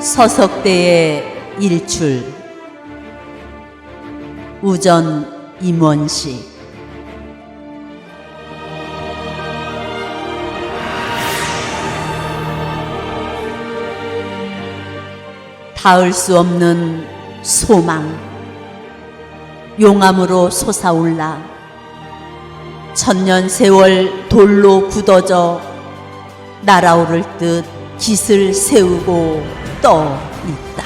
서석대의 일출. 우전 임원식. 닿을 수 없는 소망. 용암으로 솟아올라 천년 세월 돌로 굳어져 날아오를 듯 깃을 세우고 떠 있다.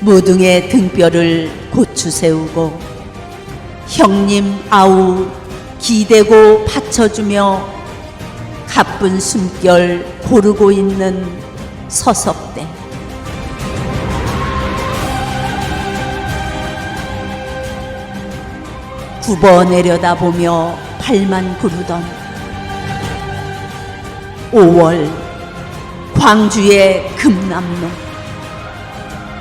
무등의 등뼈를 고추 세우고 형님 아우 기대고 받쳐주며 가쁜 숨결 고르고 있는 서석대. 굽어 내려다보며 발만 구르던 5월 광주의 금남로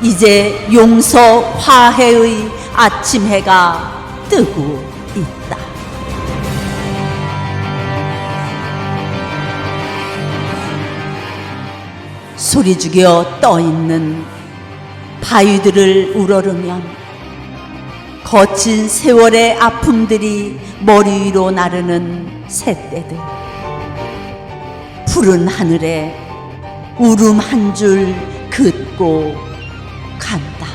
이제 용서 화해의 아침 해가 뜨고 있다. 소리 죽여 떠 있는 바위들을 우러르면 거친 세월의 아픔들이 머리 위로 나르는 새떼들 푸른 하늘에 울음 한 줄 긋고 간다.